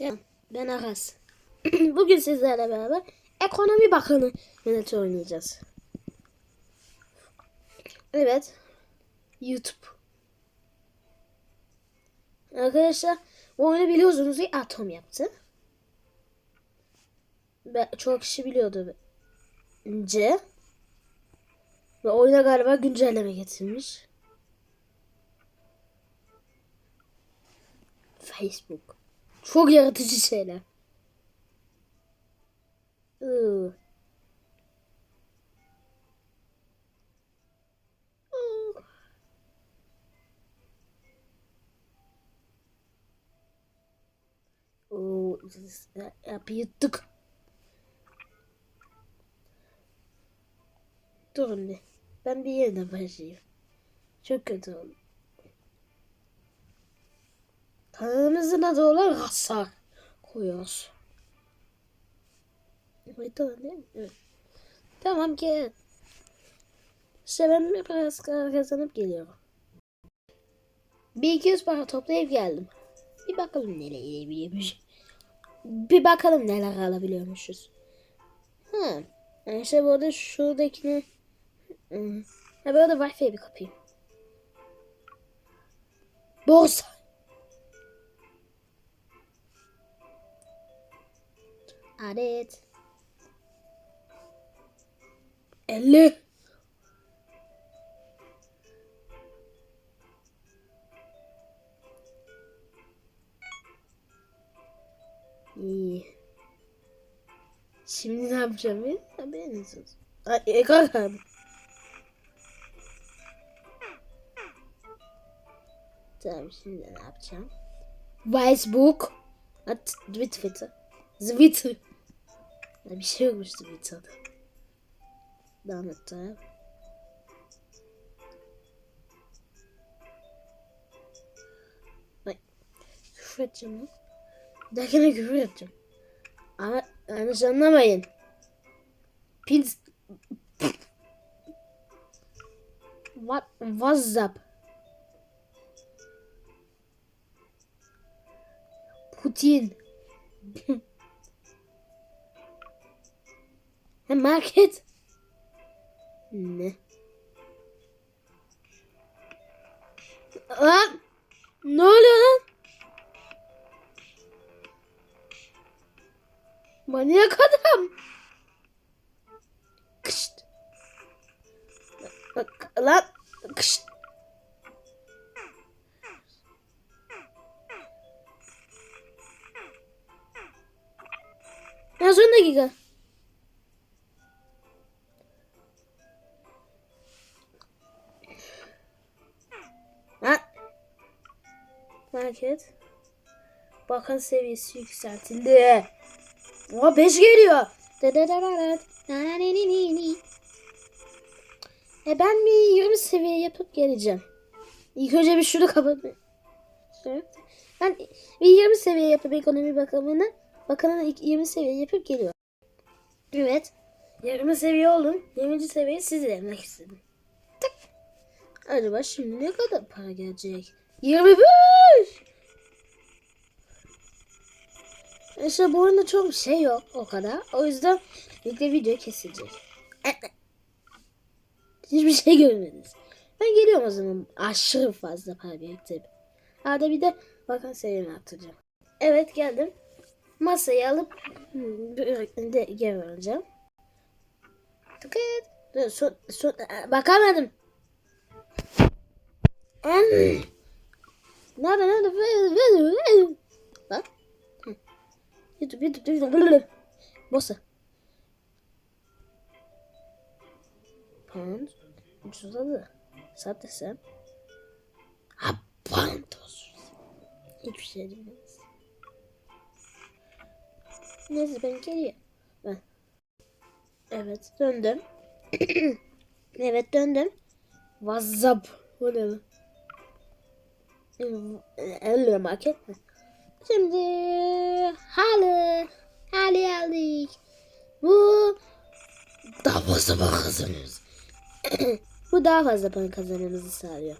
Selam, ben Aras. Bugün sizlerle beraber Ekonomi Bakanı yöneti oynayacağız. Evet. YouTube. Arkadaşlar bu oyunu biliyorsunuz ki Atom yaptı. Ve çok kişi biliyordu önce. Ve oyuna galiba güncelleme getirmiş. Facebook. Çok yaratıcı şeyler. Iı. Oo, yap yuttuk. Durun bir. Ben bir yeniden başlayayım. Çok kötü oldu. Kanalımızın adı olan Hasar koyuyoruz. Evet, tamam ki. İşte ben bir para kazanıp geliyorum. Bir iki yüz para toplayıp geldim. Bir bakalım nereye gidebiliyormuş. Bir bakalım neler alabiliyormuşuz. Ha. Yani işte bu arada şuradakini... Hmm. Ha böyle Wi-Fi'yi bir kapayım. Borsa. Adet. 50. İyi. Şimdi ne yapacağım ben? Haberiniz olsun. Ay, e, kalk abi. Tamam şimdi ne yapacağım? Facebook. At Twitter. Twitter. Ya bir şey Twitter'da. Devam et abi. Ay. Küfür edeceğim lan. Bir dahakine küfür edeceğim. Ama yanlış anlamayın. Pins... What? WhatsApp. Putin. market. Ne? Lan! Ne oluyor lan? Manyak adam. Kışt. Bak lan. Kışt. Ya son dakika. Market. Bakan seviyesi yükseltildi. Oha 5 geliyor. E ben bir 20 seviye yapıp geleceğim. İlk önce bir şunu kapatmayayım. Ben bir 20 seviye yapıp ekonomi bakanına bakanına ilk 20 seviye yapıp geliyorum. Evet. 20 seviye oldum. 20. seviye sizi denemek istedim. Tık. Acaba şimdi ne kadar para gelecek? 25! İşte bu oyunda çok şey yok o kadar. O yüzden ilk de video kesilecek. Hiçbir şey görmediniz. Ben geliyorum o zaman aşırı fazla para biriktirip. Arada bir de bakan seviyemi arttıracağım. Evet geldim. Masayı alıp hmm, de geri vereceğim. Tıkıt. Bakamadım. Nerede nerede? Bak. YouTube YouTube YouTube. Bossa. Pound. Ucuzladı. Sat desem. Ha pound olsun. Hiçbir şey demez. Neyse ben geliyorum. Evet döndüm. evet döndüm. WhatsApp. Bu ne lan? Elle market mi? Şimdi halı. Halı aldık. Bu daha fazla para kazanıyoruz. Bu daha fazla para kazanmamızı sağlıyor.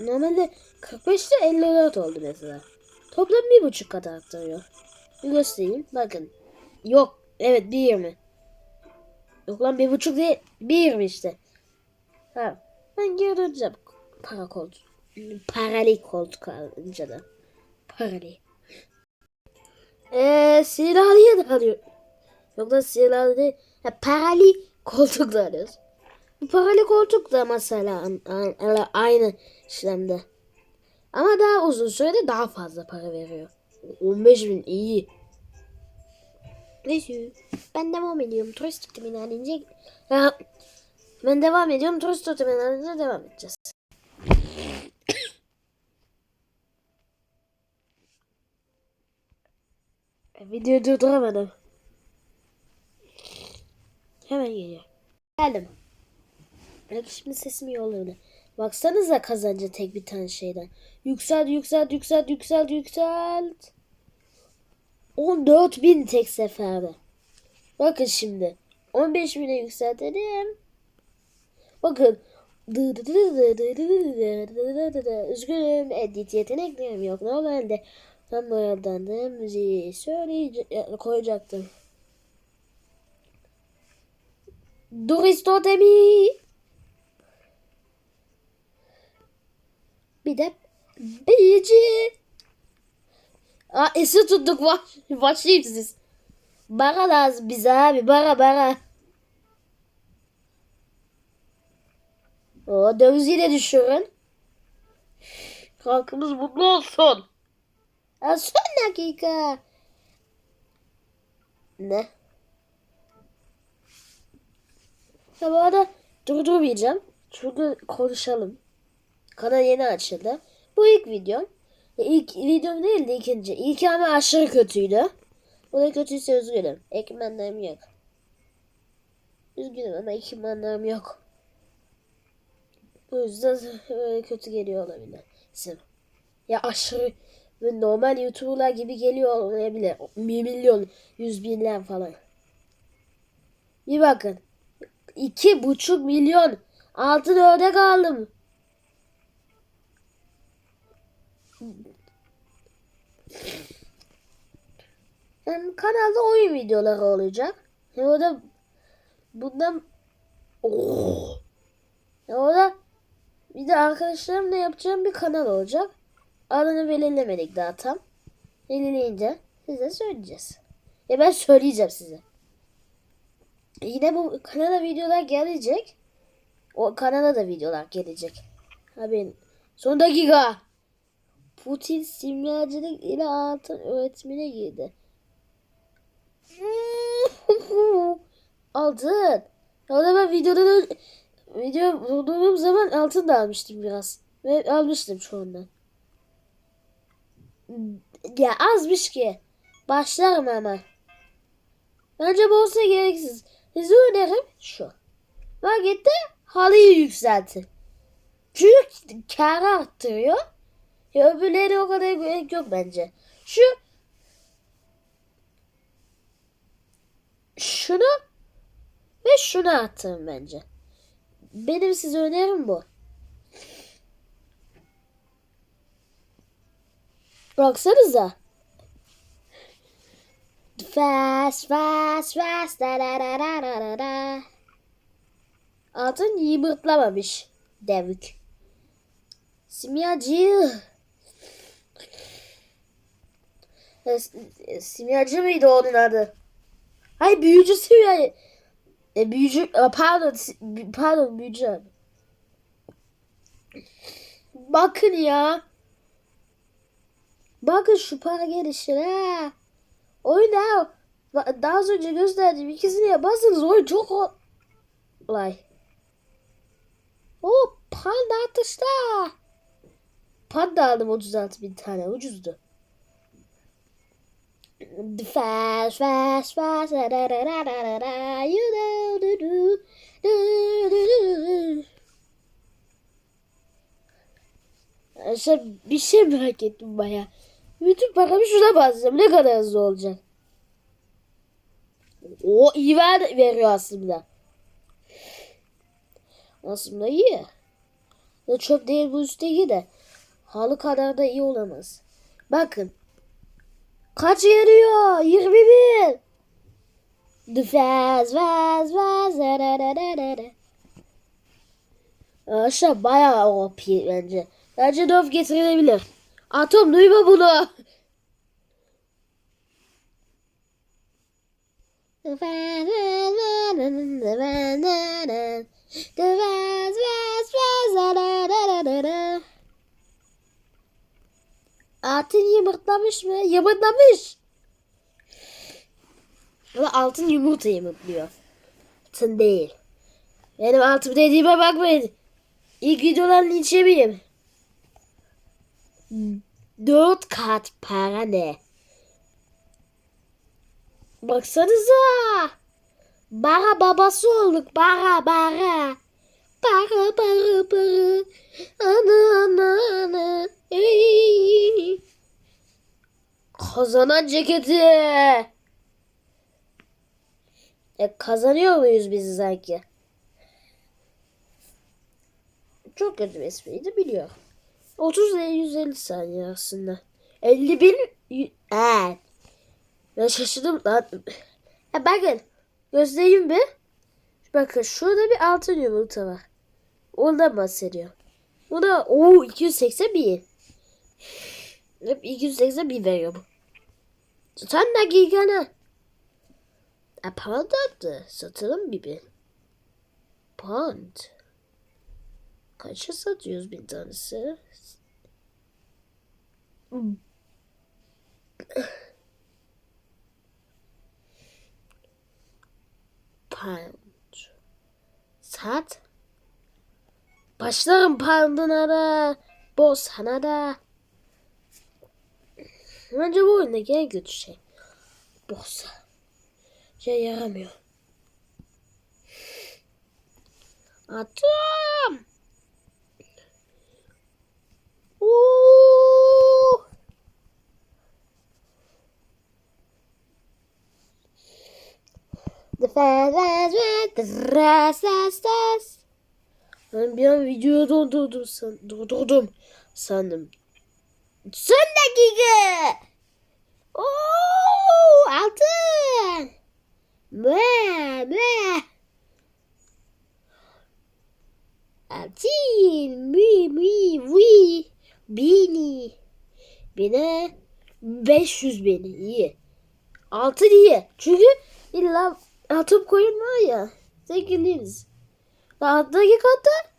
Normalde 45'te 54 oldu mesela. Toplam bir buçuk kat arttırıyor. Bir göstereyim. Bakın. Yok. Evet bir yirmi. Yok lan bir buçuk değil. Bir yirmi işte. Ha. Ben geri döneceğim. Para koltuk. Parali koltuk alınca da. Parali. Eee silahlıya da alıyor. Yok da silahlı değil. Ha, parali koltuk da alıyoruz. Bu parali koltuk da mesela an- aynı işlemde. Ama daha uzun sürede daha fazla para veriyor. 15 bin iyi. Neyse ben devam ediyorum. Turist Ha, ben devam ediyorum. Turist tutumunu alınca devam edeceğiz. Videoyu durduramadım. Hemen geliyor. Geldim. Bak şimdi sesim yollarına. Baksanıza kazancı tek bir tane şeyden. Yükselt, yükselt, yükselt, yükselt, yükselt. 14 bin tek seferde. Bakın şimdi. 15 bine yükseltelim. Bakın. Üzgünüm. Edit yeteneklerim yok. Normalde ben bu yoldan da müziği söyleyece koyacaktım. Duristotemi. Bir de büyücü. Aa esi tuttuk baş, başlayayım siz. Bara lazım bize abi bara bara. O dövizi de düşürün. Halkımız mutlu olsun. Ya son dakika. Ne? Ya bu arada durdurmayacağım. Çünkü konuşalım. Kanal yeni açıldı. Bu ilk videom. İlk videom değil de ikinci. İlk ama aşırı kötüydü. Bu da kötüyse üzgünüm. Ekmenlerim yok. Üzgünüm ama ekmenlerim yok. Bu yüzden böyle kötü geliyor olabilir. Ya aşırı ve normal YouTuber'lar gibi geliyor olabilir. Bir milyon, yüz binler falan. Bir bakın. İki buçuk milyon altın ördek aldım. Hem kanalda oyun videoları olacak. Hem o da bundan oh. Ya o da bir de arkadaşlarımla yapacağım bir kanal olacak. Adını belirlemedik daha tam. Belirleyince size söyleyeceğiz. Ya ben söyleyeceğim size. Yine bu kanala videolar gelecek. O kanala da videolar gelecek. Haberin. Son dakika. Putin simyacılık ile altın öğretmene girdi. altın. Ya da ben videodan video bulduğum zaman altın da almıştım biraz. Ve almıştım çoğundan. Ya azmış ki. Başlarım ama. Bence borsa gereksiz. Size önerim şu. Markette halıyı yükseltin. Çünkü kârı arttırıyor. Ya öbürleri o kadar gerek yok bence. Şu şunu ve şunu attım bence. Benim size önerim bu. Baksanıza. Fast, fast, fast, da da da da da da. Altın yımırtlamamış devük. Simyacı. E, s- Simyacı mıydı onun adı? Hayır büyücü simya. E, büyücü e, pardon pardon büyücü. Bakın ya. Bakın şu para gelişine. Oyun ha. Daha az önce gösterdiğim ikisini yaparsanız oyun çok ko- kolay. O panda atışta. Panda aldım 36 bin tane ucuzdu. Fast, fast, fast, da da da da da da you know, do do, do do do. Arkadaşlar bir şey merak ettim baya. Bütün paramı şuna basacağım. Ne kadar hızlı olacak? O iyi ver, veriyor aslında. Aslında iyi. Ya çöp değil bu üstteki de. Halı kadar da iyi olamaz. Bakın Kaç geliyor? 21. The fast fast fast da da da da da da. Aşağı bayağı OP bence. Bence Dove getirilebilir. Atom duyma bunu. Altın yumurtlamış mı? Yumurtlamış. Ama altın yumurta yumurtluyor. Altın değil. Benim altın dediğime bakmayın. İlk videolarını içemeyeyim. Dört kat para ne? Baksanıza. Bara babası olduk. Bara bara. Bara bara bara. Ana ana ana. Ey. Kazanan ceketi. E, kazanıyor muyuz biz sanki? Çok kötü bir espriydi biliyor. 30 ile 150 saniye aslında. 50 bin... Evet. Ben şaşırdım lan. Ha, bakın. Göstereyim bir. Bakın şurada bir altın yumurta var. Ondan bahsediyor. Bu da o 280 bin. Hep 280 bin veriyor bu. Sen dakikana. E, pound attı. Satalım bir bin. Pound. Kaça satıyoruz bir tanesi? Pound. Sat. Başlarım pound'una da. Bosana da. Bence bu oyundaki en kötü şey. Bossa. Şey yaramıyor. Atom. Oo. The feathers with the restless. Ben bir an videoyu durdurdum, san durdurdum sandım. Son dakika. Oo, altın. Meh, meh. Altın, mi, mi, vi, bini. Bine 500 beni iyi. Altın iyi. Çünkü illa atıp koyun var ya. Zenginiz. Dağdaki kata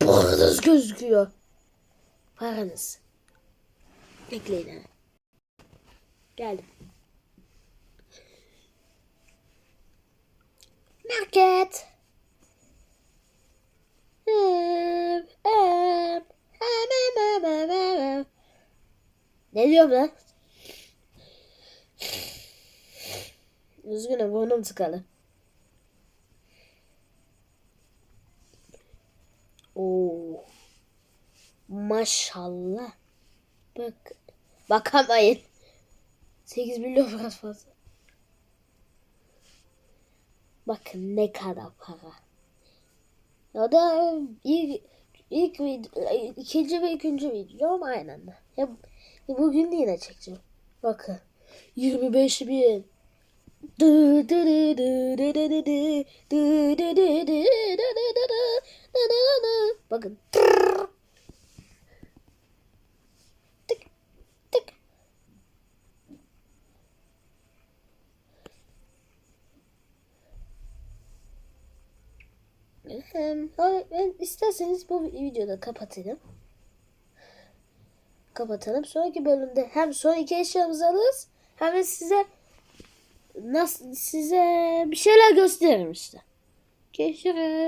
paranız gözüküyor. Paranız. Bekleyin hemen. Geldim. Market. Ne diyorum lan? Üzgünüm burnum tıkalı. Oo. Maşallah. Bak. Bakamayın. 8 milyon biraz fazla. Bakın ne kadar para. Ya da ilk, ilk video, ikinci ve üçüncü videom aynı anda. Ya bugün de yine çekeceğim. Bakın. 25 bin. Bakın. Ben isterseniz bu videoda kapatayım. Kapatalım. Sonraki bölümde hem son eşyamızı alırız hem de size nasıl size bir şeyler gösteririm işte. Görüşürüz.